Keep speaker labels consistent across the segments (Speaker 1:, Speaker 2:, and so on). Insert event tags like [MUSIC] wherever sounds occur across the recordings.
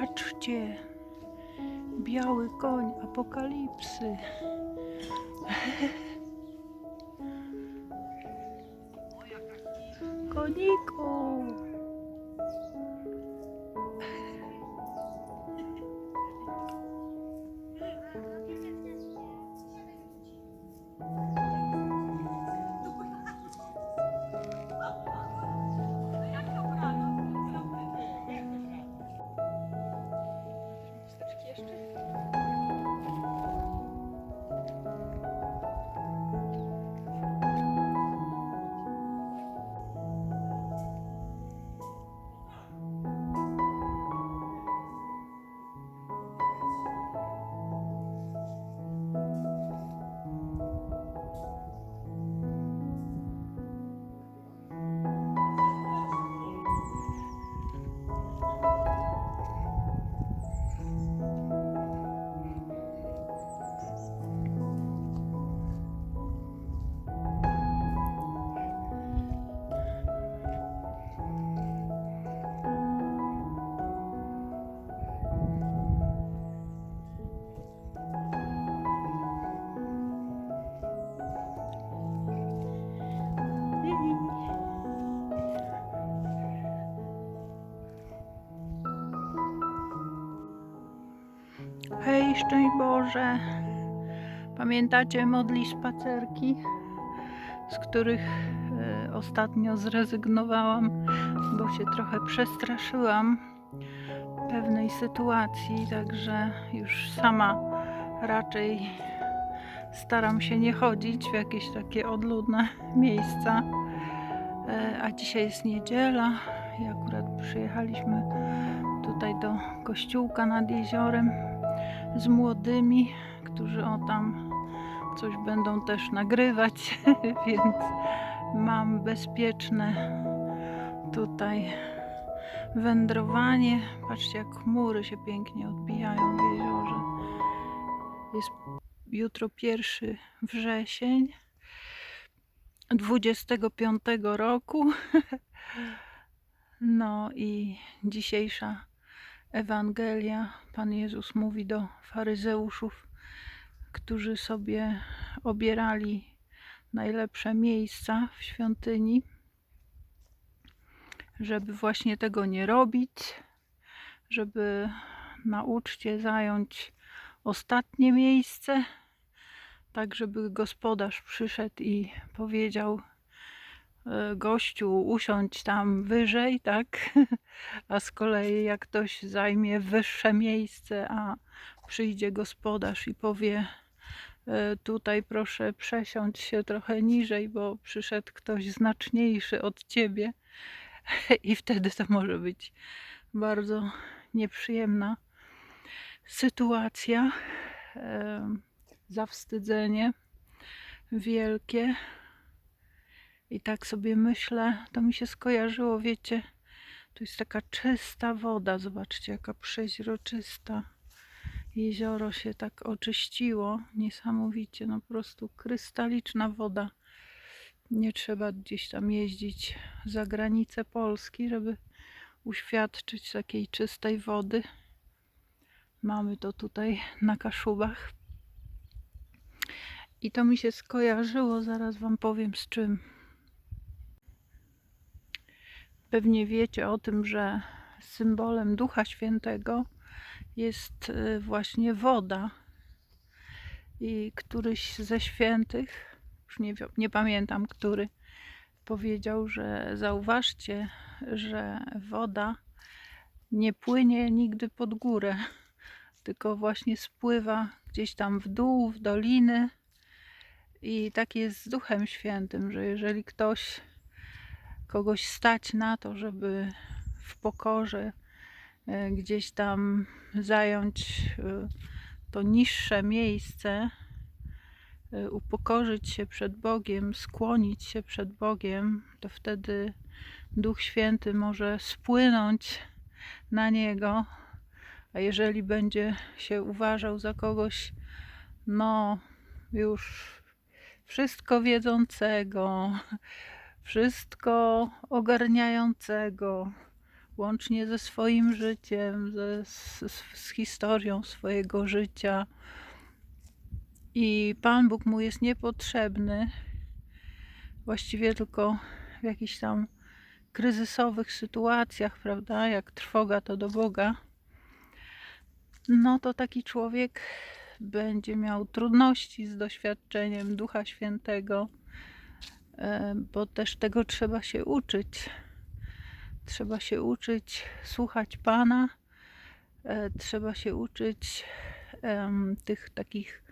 Speaker 1: Patrzcie, biały koń apokalipsy. Koniku. Szczęść Boże. Pamiętacie modli spacerki, z których e, ostatnio zrezygnowałam, bo się trochę przestraszyłam pewnej sytuacji, także już sama raczej staram się nie chodzić w jakieś takie odludne miejsca. E, A dzisiaj jest niedziela i akurat przyjechaliśmy tutaj do kościółka nad jeziorem z młodymi, którzy o tam coś będą też nagrywać, [LAUGHS] więc mam bezpieczne tutaj wędrowanie. Patrzcie, jak chmury się pięknie odbijają w jeziorze. Jest jutro pierwszy wrzesień 25 roku. [LAUGHS] No i dzisiejsza Ewangelia, Pan Jezus mówi do faryzeuszów, którzy sobie obierali najlepsze miejsca w świątyni, żeby właśnie tego nie robić, żeby na uczcie zająć ostatnie miejsce, tak żeby gospodarz przyszedł i powiedział gościu usiądź tam wyżej, tak? [LAUGHS] A z kolei jak ktoś zajmie wyższe miejsce, a przyjdzie gospodarz i powie e, tutaj proszę przesiąść się trochę niżej, bo przyszedł ktoś znaczniejszy od ciebie [LAUGHS] i wtedy to może być bardzo nieprzyjemna sytuacja, zawstydzenie wielkie. I tak sobie myślę, to mi się skojarzyło, wiecie, tu jest taka czysta woda, zobaczcie jaka przeźroczysta. Jezioro się tak oczyściło, niesamowicie, no po prostu krystaliczna woda. Nie trzeba gdzieś tam jeździć za granicę Polski, żeby uświadczyć takiej czystej wody. Mamy to tutaj na Kaszubach. I to mi się skojarzyło, zaraz Wam powiem z czym. Pewnie wiecie o tym, że symbolem Ducha Świętego jest y, właśnie woda. I któryś ze świętych, już nie, nie pamiętam który, powiedział, że zauważcie, że woda nie płynie nigdy pod górę, [LAUGHS] tylko właśnie spływa gdzieś tam w dół, w doliny. I tak jest z Duchem Świętym, że jeżeli ktoś kogoś stać na to, żeby w pokorze e, gdzieś tam zająć e, to niższe miejsce, e, upokorzyć się przed Bogiem, skłonić się przed Bogiem, to wtedy Duch Święty może spłynąć na niego. A jeżeli będzie się uważał za kogoś, no już wszystko wiedzącego, wszystko ogarniającego, łącznie ze swoim życiem, ze, z, z historią swojego życia. I Pan Bóg mu jest niepotrzebny, właściwie tylko w jakichś tam kryzysowych sytuacjach, prawda, jak trwoga to do Boga, no to taki człowiek będzie miał trudności z doświadczeniem Ducha Świętego, bo też tego trzeba się uczyć. Trzeba się uczyć słuchać Pana, e, trzeba się uczyć tych takich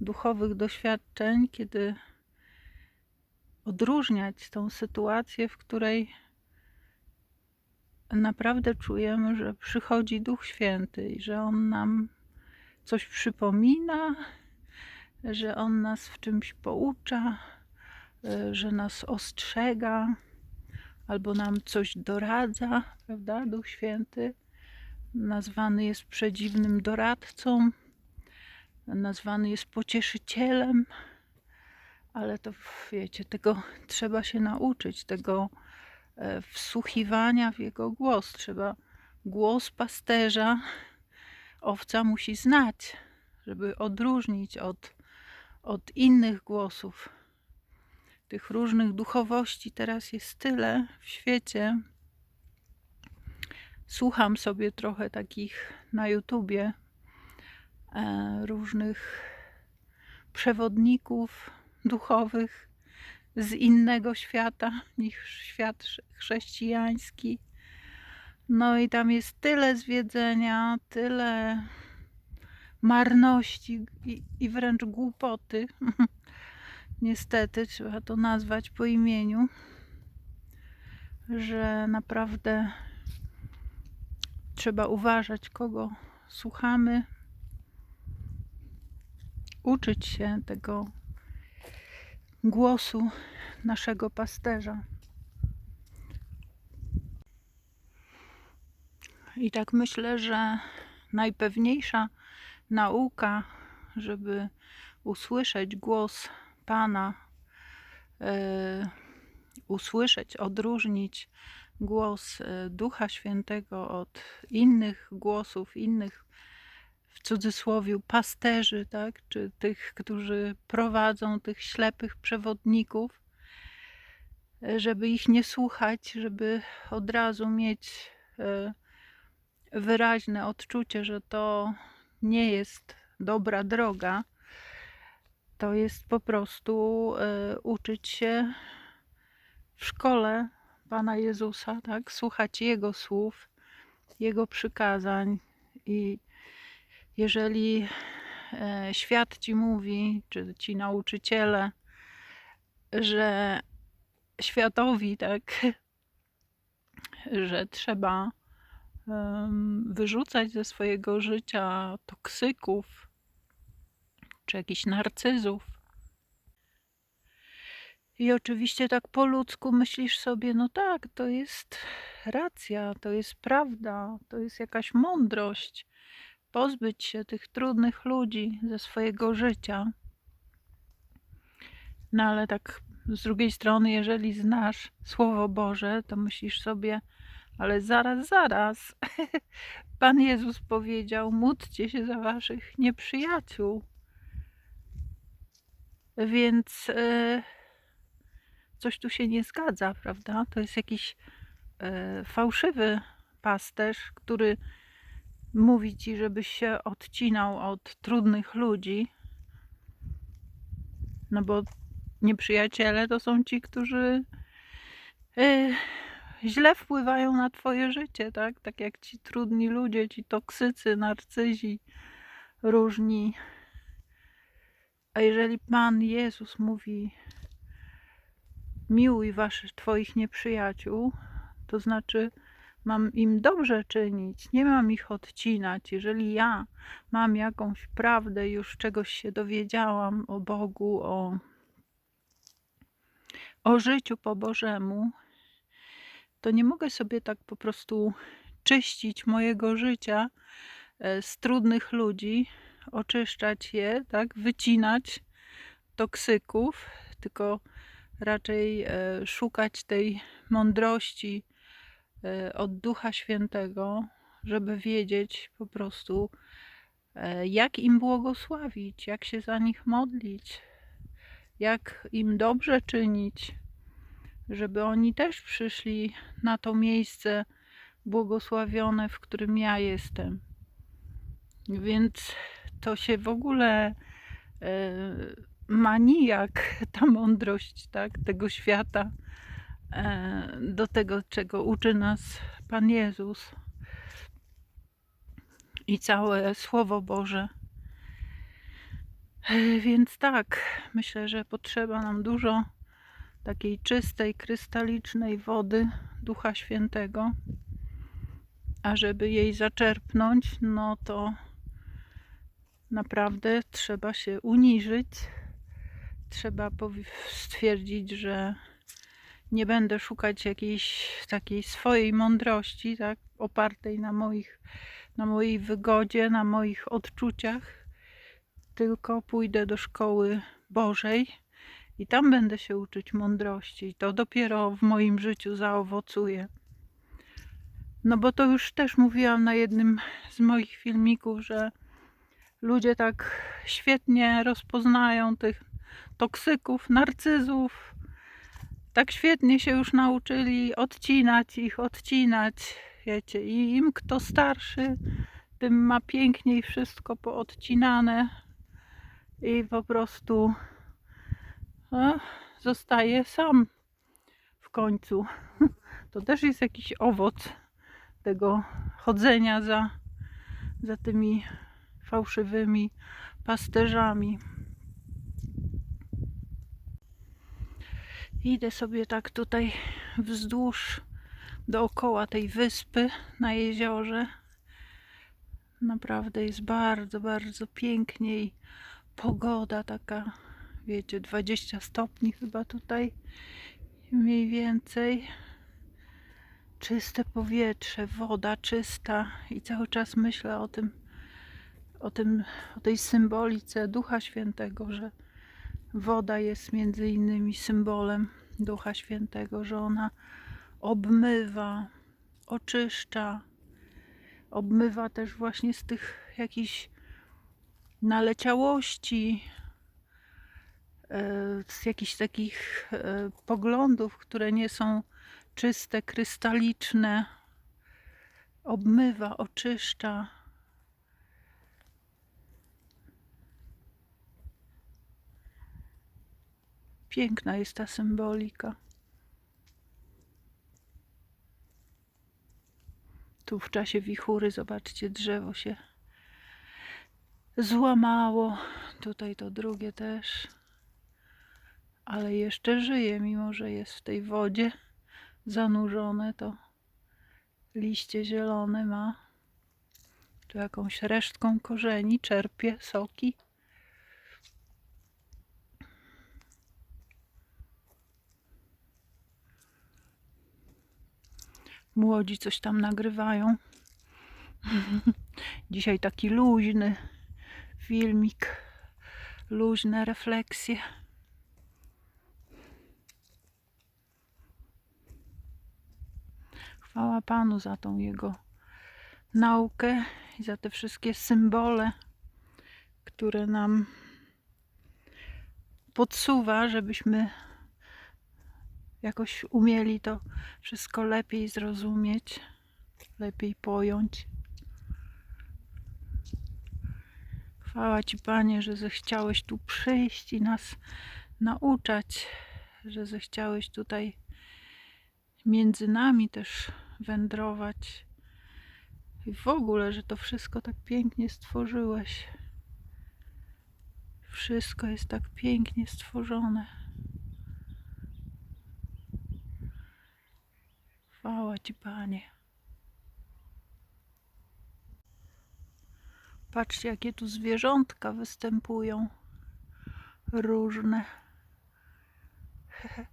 Speaker 1: duchowych doświadczeń, kiedy odróżniać tą sytuację, w której naprawdę czujemy, że przychodzi Duch Święty i że On nam coś przypomina, że On nas w czymś poucza, e, że nas ostrzega albo nam coś doradza, prawda? Duch Święty nazwany jest przedziwnym doradcą, nazwany jest pocieszycielem, ale to wiecie, tego trzeba się nauczyć, tego e, wsłuchiwania w jego głos. Trzeba głos pasterza, owca musi znać, żeby odróżnić od, od innych głosów. Tych różnych duchowości teraz jest tyle w świecie. Słucham sobie trochę takich na YouTubie e, różnych przewodników duchowych z innego świata niż świat chrze- chrześcijański. No i tam jest tyle zwiedzenia, tyle marności i wręcz głupoty. [LAUGHS] Niestety trzeba to nazwać po imieniu, że naprawdę trzeba uważać, kogo słuchamy, uczyć się tego głosu naszego pasterza. I tak myślę, że najpewniejsza nauka, żeby usłyszeć głos Pana, e, usłyszeć, odróżnić głos e, Ducha Świętego od innych głosów, innych w cudzysłowie pasterzy, tak? czy tych, którzy prowadzą tych ślepych przewodników, żeby ich nie słuchać, żeby od razu mieć e, wyraźne odczucie, że to nie jest dobra droga. To jest po prostu e, uczyć się w szkole Pana Jezusa, tak? słuchać Jego słów, Jego przykazań i jeżeli e, świat ci mówi, czy ci nauczyciele, że światowi, tak, że trzeba em, wyrzucać ze swojego życia toksyków, czy jakichś narcyzów. I oczywiście tak po ludzku myślisz sobie, no tak, to jest racja, to jest prawda, to jest jakaś mądrość pozbyć się tych trudnych ludzi ze swojego życia. No ale tak z drugiej strony, jeżeli znasz Słowo Boże, to myślisz sobie, ale zaraz, zaraz. [LAUGHS] Pan Jezus powiedział: módlcie się za waszych nieprzyjaciół. Więc e, coś tu się nie zgadza, prawda? To jest jakiś e, fałszywy pasterz, który mówi ci, żebyś się odcinał od trudnych ludzi. No bo nieprzyjaciele to są ci, którzy e, źle wpływają na twoje życie, tak? Tak jak ci trudni ludzie, ci toksycy, narcyzi, różni. A jeżeli Pan Jezus mówi miłuj waszych twoich nieprzyjaciół, to znaczy mam im dobrze czynić, nie mam ich odcinać. Jeżeli ja mam jakąś prawdę, już czegoś się dowiedziałam o Bogu, o, o życiu po Bożemu, to nie mogę sobie tak po prostu czyścić mojego życia e, z trudnych ludzi, oczyszczać je, tak, wycinać toksyków, tylko raczej e, szukać tej mądrości e, od Ducha Świętego, żeby wiedzieć po prostu, e, jak im błogosławić, jak się za nich modlić, jak im dobrze czynić, żeby oni też przyszli na to miejsce błogosławione, w którym ja jestem. Więc to się w ogóle e, ma nijak ta mądrość tak, tego świata e, do tego, czego uczy nas Pan Jezus i całe Słowo Boże. E, Więc tak, myślę, że potrzeba nam dużo takiej czystej, krystalicznej wody Ducha Świętego. A żeby jej zaczerpnąć, no to naprawdę trzeba się uniżyć. Trzeba stwierdzić, że nie będę szukać jakiejś takiej swojej mądrości, tak, opartej na moich, na mojej wygodzie, na moich odczuciach, tylko pójdę do szkoły Bożej i tam będę się uczyć mądrości. I to dopiero w moim życiu zaowocuje. No bo to już też mówiłam na jednym z moich filmików, że ludzie tak świetnie rozpoznają tych toksyków, narcyzów. Tak świetnie się już nauczyli odcinać ich, odcinać. Wiecie, i im kto starszy, tym ma piękniej wszystko poodcinane i po prostu no, zostaje sam w końcu. To też jest jakiś owoc tego chodzenia za, za tymi fałszywymi pasterzami. Idę sobie tak tutaj wzdłuż dookoła tej wyspy na jeziorze. Naprawdę jest bardzo, bardzo pięknie i pogoda taka, wiecie, 20 stopni chyba tutaj mniej więcej. Czyste powietrze, woda czysta i cały czas myślę o tym, o tym, o tej symbolice Ducha Świętego, że woda jest między innymi symbolem Ducha Świętego, że ona obmywa, oczyszcza, obmywa też właśnie z tych jakichś naleciałości, e, z jakichś takich e, poglądów, które nie są czyste, krystaliczne, obmywa, oczyszcza. Piękna jest ta symbolika. Tu w czasie wichury, zobaczcie, drzewo się złamało. Tutaj to drugie też. Ale jeszcze żyje, mimo że jest w tej wodzie zanurzone, to liście zielone ma. Tu jakąś resztką korzeni czerpie soki. Młodzi coś tam nagrywają. [LAUGHS] Dzisiaj taki luźny filmik, luźne refleksje. Chwała Panu za tą Jego naukę i za te wszystkie symbole, które nam podsuwa, żebyśmy jakoś umieli to wszystko lepiej zrozumieć, lepiej pojąć. Chwała Ci, Panie, że zechciałeś tu przyjść i nas nauczać, że zechciałeś tutaj między nami też wędrować. I w ogóle, że to wszystko tak pięknie stworzyłeś. Wszystko jest tak pięknie stworzone. Chwała Ci, Panie. Patrzcie, jakie tu zwierzątka występują. Różne. [LAUGHS]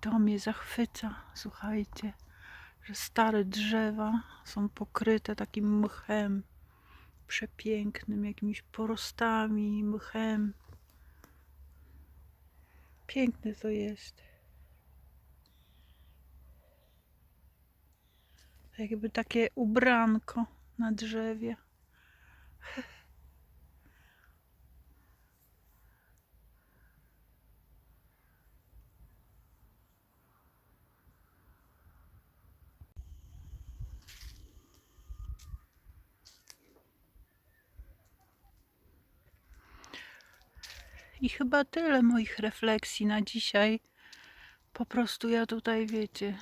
Speaker 1: To mnie zachwyca, słuchajcie, że stare drzewa są pokryte takim mchem przepięknym, jakimiś porostami, mchem. Piękne to jest. Jakby takie ubranko na drzewie. I chyba tyle moich refleksji na dzisiaj. Po prostu ja tutaj, wiecie,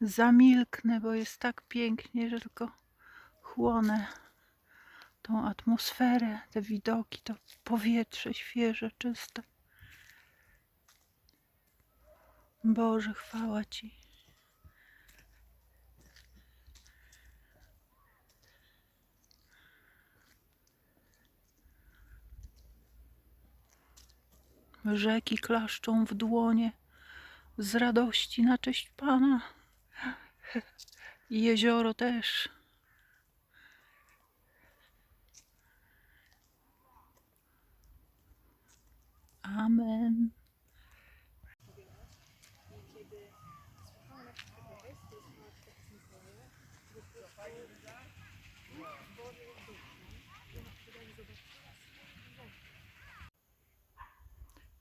Speaker 1: zamilknę, bo jest tak pięknie, że tylko chłonę tą atmosferę, te widoki, to powietrze świeże, czyste. Boże, chwała Ci. Rzeki klaszczą w dłonie z radości na cześć Pana. I jezioro też. Amen.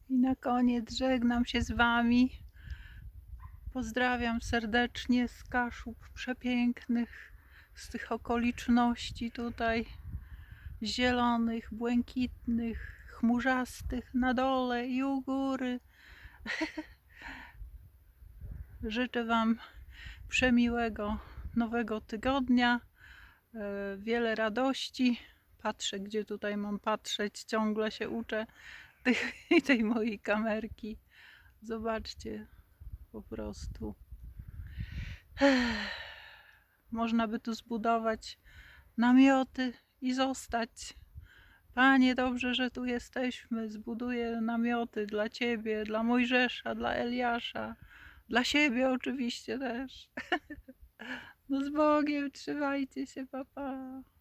Speaker 1: I na koniec żegnam się z Wami. Pozdrawiam serdecznie z Kaszub przepięknych, z tych okoliczności tutaj zielonych, błękitnych, chmurzastych na dole i u góry. [LAUGHS] Życzę Wam przemiłego nowego tygodnia, e, wiele radości. Patrzę, gdzie tutaj mam patrzeć, ciągle się uczę tej, [LAUGHS] tej mojej kamerki. Zobaczcie, po prostu. Można by tu zbudować namioty i zostać. Panie, dobrze, że tu jesteśmy. Zbuduję namioty dla Ciebie, dla Mojżesza, dla Eliasza, dla siebie oczywiście też. [LAUGHS] No z Bogiem, trzymajcie się, papa. Pa.